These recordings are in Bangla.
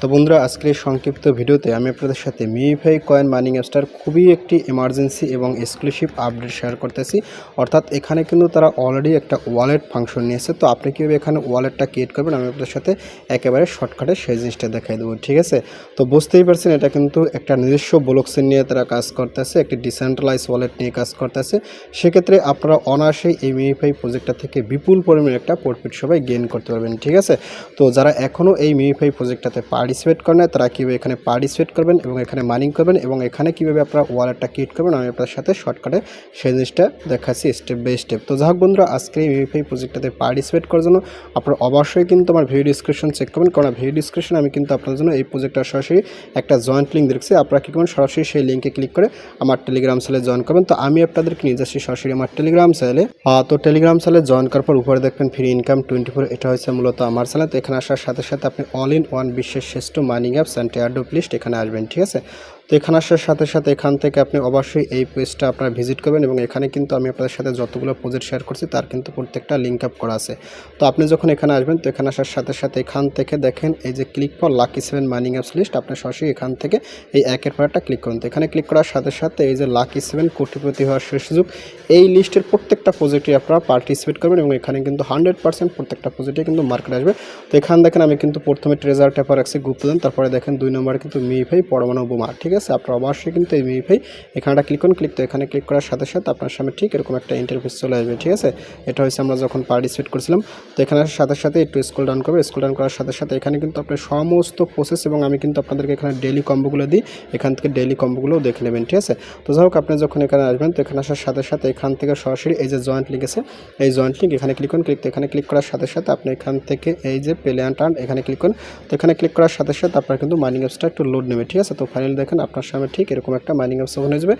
তো বন্ধুরা, আজকের সংক্ষিপ্ত ভিডিওতে আমি আপনাদের সাথে মিফাই কয়েন মাইনিং অ্যাপসটার খুবই একটি এমার্জেন্সি এবং এক্সক্লুসিভ আপডেট শেয়ার করতেছি। অর্থাৎ এখানে কিন্তু তারা অলরেডি একটা ওয়ালেট ফাংশন নিয়েছে। তো আপনি কীভাবে এখানে ওয়ালেটটা ক্রিয়েট করবেন, আমি আপনাদের সাথে একেবারে শর্টকাটে সেই জিনিসটা দেখাই দেবো, ঠিক আছে? তো বুঝতেই পারছেন, এটা কিন্তু একটা নিজস্ব ব্লকচেন নিয়ে তারা কাজ করতেছে, একটি ডিসেন্ট্রালাইজ ওয়ালেট নিয়ে কাজ করতেছে। সেক্ষেত্রে আপনারা অনায়াসেই এই মিউফাই প্রজেক্টটা থেকে বিপুল পরিমাণে একটা প্রফিট সবাই গেইন করতে পারবেন, ঠিক আছে? তো যারা এখনও এই মিউফাই প্রজেক্টটাতে পার্টিসিপেট করেন তারা কীভাবে এখানে পার্টিসিপেট করবেন এবং এখানে মাইনিং করবেন এবং এখানে কীভাবে আপনারা ওয়ালেটটা ক্রিয়েট করবেন, আমি আপনার সাথে শর্টকাটে সেই জিনিসটা দেখাচ্ছি স্টেপ বাই স্টেপ তো যাই হোক বন্ধুরা আজকে এই মিউফাই প্রজেক্টটাতে পার্টিসিপেট করার জন্য আপনারা অবশ্যই কিন্তু আমার ভিডিও ডিসক্রিপশন চেক করবেন, কারণ ভিডিও ডিসক্রিপশন আমি কিন্তু আপনার জন্য এই প্রজেক্টটা সরাসরি একটা জয়েন্ট লিঙ্ক দেখছি, আপনারা কী করবেন, সরাসরি সেই লিঙ্কে ক্লিক করে আমার টেলিগ্রাম চ্যানেলে জয়েন করবেন। তো আমি আপনাদেরকে নিয়ে যাচ্ছি সরাসরি আমার টেলিগ্রাম চ্যানেলে তো টেলিগ্রাম চ্যানেলে জয়েন করার পর উপরে দেখবেন ফ্রি ইনকাম টোয়েন্টি ফোর এটা হচ্ছে মূলত আমার চ্যানেল তো এখানে আসার সাথে সাথে আপনি অল ইন ওয়ান বিশ্বের শ্রেষ্ঠ mining apps and airdrop list এখানে আসবেন ঠিক আছে? তো এখানে আসার সাথে সাথে এখান থেকে আপনি অবশ্যই এই পেজটা আপনারা ভিজিট করবেন এবং এখানে কিন্তু আমি আপনাদের সাথে যতগুলো প্রজেক্ট শেয়ার করছি, তার কিন্তু প্রত্যেকটা লিঙ্ক আপ করা আছে। তো আপনি যখন এখানে আসবেন, তো এখানে আসার সাথে সাথে এখান থেকে দেখেন, এই যে click for lucky seven mining apps list আপনি সরাসরি এখান থেকে এই একের পর একটা ক্লিক করুন। তো এখানে ক্লিক করার সাথে সাথে এই যে লাকি সেভেন কোটিপতি হওয়ার শেষ সুযোগ, এই লিস্টের প্রত্যেকটা প্রজেক্টে আপনারা পার্টিসিপেট করবেন এবং এখানে কিন্তু হান্ড্রেড পার্সেন্ট প্রত্যেকটা প্রজেক্টে কিন্তু মার্কেট আসবে। তো এখানে দেখেন আমি কিন্তু প্রথমে ট্রেজার ট্যাপার রাখছি গুপ্ত দেন তারপরে দেখেন দুই নম্বরে কিন্তু মিফাই পরমাণু বোমা, ঠিক আপনারা অবশ্যই কিন্তু এই মিফাই এখানটা ক্লিক করুন ক্লিক তো এখানে ক্লিক করার সাথে সাথে আপনার সামনে ঠিক এরকম একটা ইন্টারফেস চলে আসবে, ঠিক আছে? এটা হচ্ছে আমরা যখন পার্টিসিপেট করছিলাম, তো এখানে সাথে সাথে একটু স্কুল ডাউন করবে স্কুল ডাউন করার সাথে সাথে এখানে কিন্তু আপনার সমস্ত প্রসেস এবং আমি কিন্তু আপনাদেরকে এখানে ডেলি কম্বোগুলো দিই, এখান থেকে ডেলি কম্বোগুলোও দেখে নেবেন, ঠিক আছে? তো যাই হোক, আপনি যখন এখানে আসবেন, তো এখানে আসার সাথে সাথে এখান থেকে সরাসরি এই যে জয়েন্ট লিঙ্ক আছে, এই জয়েন্ট লিঙ্ক এখানে ক্লিক করুন ক্লিক তো এখানে ক্লিক করার সাথে সাথে আপনি এখান থেকে এই যে প্লে অ্যান্ড এখানে ক্লিক করুন তো এখানে ক্লিক করার সাথে সাথে আপনার কিন্তু মাইনিং অ্যাপসটা একটু লোড নেবে, ঠিক আছে? তো ফাইনালি দেখেন আপনার সামনে ঠিক এরকম একটা মাইনিং অ্যাপস ওপেন হয়ে যাবে।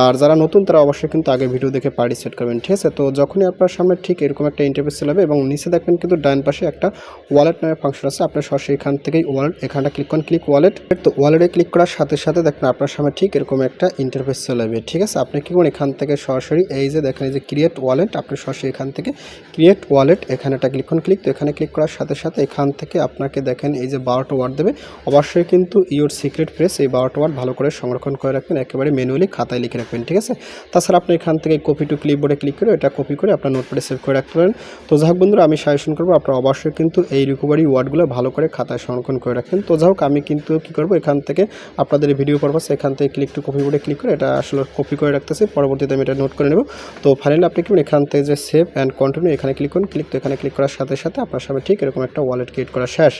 আর যারা নতুন, তারা অবশ্যই কিন্তু আগে ভিডিও দেখে পার্টিসিপেট করবেন, ঠিক আছে? তো যখনই আপনার সামনে ঠিক এরকম একটা ইন্টারফেস চলে এবং নিচে দেখবেন কিন্তু ডান পাশে একটা ওয়ালেট নামে ফাংশন আছে, আপনার সরাসরি এখান থেকেই ওয়ালেট এখানটা ক্লিক করুন ক্লিক ওয়ালেট তো ওয়ালেটে ক্লিক করার সাথে সাথে দেখবেন আপনার সামনে ঠিক এরকম একটা ইন্টারফেস চলে যাবে, ঠিক আছে? আপনি কি করুন এখান থেকে সরাসরি এই যে দেখেন এই যে ক্রিয়েট ওয়ালেট আপনি সরাসরি এখান থেকে ক্রিয়েট ওয়ালেট এখানে একটা ক্লিক করুন ক্লিক তো এখানে ক্লিক করার সাথে সাথে এখান থেকে আপনাকে দেখেন এই যে বারোটা ওয়ার্ড দেবে। অবশ্যই কিন্তু ইউর সিক্রেট প্রেস এই বারোটা ওয়ার্ড ভালো করে সংরক্ষণ করে রাখবেন, একেবারে ম্যানুয়ালি খাতায় লিখে রাখবেন, ঠিক আছে? তাছাড়া আপনি এখান থেকে কপি টু ক্লিপবোর্ডে ক্লিক করে এটা কপি করে আপনার নোটপ্যাডে সেভ করে রাখতে পারেন। তো যাই হোক বন্ধুরা, আমি সাজেশন করব আপনারা অবশ্যই কিন্তু এই রিকভারি ওয়ার্ডগুলো ভালো করে খাতায় সংরক্ষণ করে রাখেন। তো যাই হোক, আমি কিন্তু কী করব, এখান থেকে আপনাদের ভিডিও পারপাস এখান থেকে ক্লিক টু কপি বোর্ডে ক্লিক করে এটা আসলে কপি করে রাখতেছি। পরবর্তীতে আমি এটা নোট করে নেব। তো ফাইনালি আপনি কি এখান থেকে যে সেভ অ্যান্ড কন্টিনিউ এখানে ক্লিক করুন। ক্লিক তো এখানে ক্লিক করার সাথে সাথে আপনার সামনে ঠিক এরকম একটা ওয়ালেট ক্রিয়েট করা শেষ।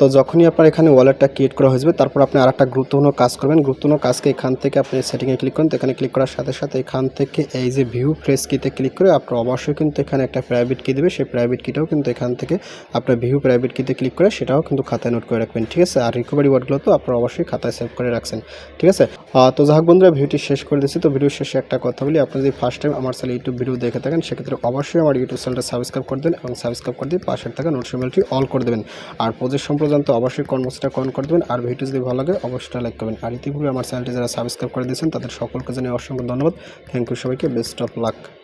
তো যখনই আপনার এখানে ওয়ালেটটা ক্রিয়েট করা হয়ে যাবে, তারপর আপনি আর একটা গুরুত্বপূর্ণ কাজ করবেন গুরুত্বপূর্ণ কাজকে এখান থেকে আপনি সেটিংয়ে ক্লিক করুন এখানে ক্লিক করার সাথে সাথে এখান থেকে এই যে ভিউ ফ্রেস কিতে ক্লিক করে আপনার অবশ্যই কিন্তু এখানে একটা প্রাইভেট কি দেবে। সেই প্রাইভেট কিটাও কিন্তু এখান থেকে আপনার ভিউ প্রাইভেট কিতে ক্লিক করে সেটাও কিন্তু খাতায় নোট করে রাখবেন, ঠিক আছে? আর রিকভারি ওয়ার্ডগুলো তো আপনার অবশ্যই খাতায় সেভ করে রাখছেন, ঠিক আছে? তো যাই হোক বন্ধুরা, ভিডিওটি শেষ করে দিচ্ছি। তো ভিডিও শেষে একটা কথা বলি, আপনি যদি ফার্স্ট টাইম আমার চ্যানেল ইউটিউব ভিডিও দেখে থাকেন, সেক্ষেত্রে অবশ্যই আমার ইউটিউব চ্যানেলটা সাবস্ক্রাইব করে দেন এবং সাবস্ক্রাইব করে দিয়ে পাশের থাকা নোটিফিকেশনটি অল করে দেবেন। আর প্রজেক্ট সম্প্রদান তো অবশ্যই কর্মসূচিটা কন করে দেবেন। আর ভিডিও যদি ভালো লাগে, অবশ্যই লাইক করবেন। আর ইতিপূর্বে আমার চ্যানেলটি যারা সাবস্ক্রাইব করে দিয়েছেন, তাদের সকলকে জানিয়ে অসংখ্য ধন্যবাদ। থ্যাংক ইউ সবাইকে বেস্ট অফ লাক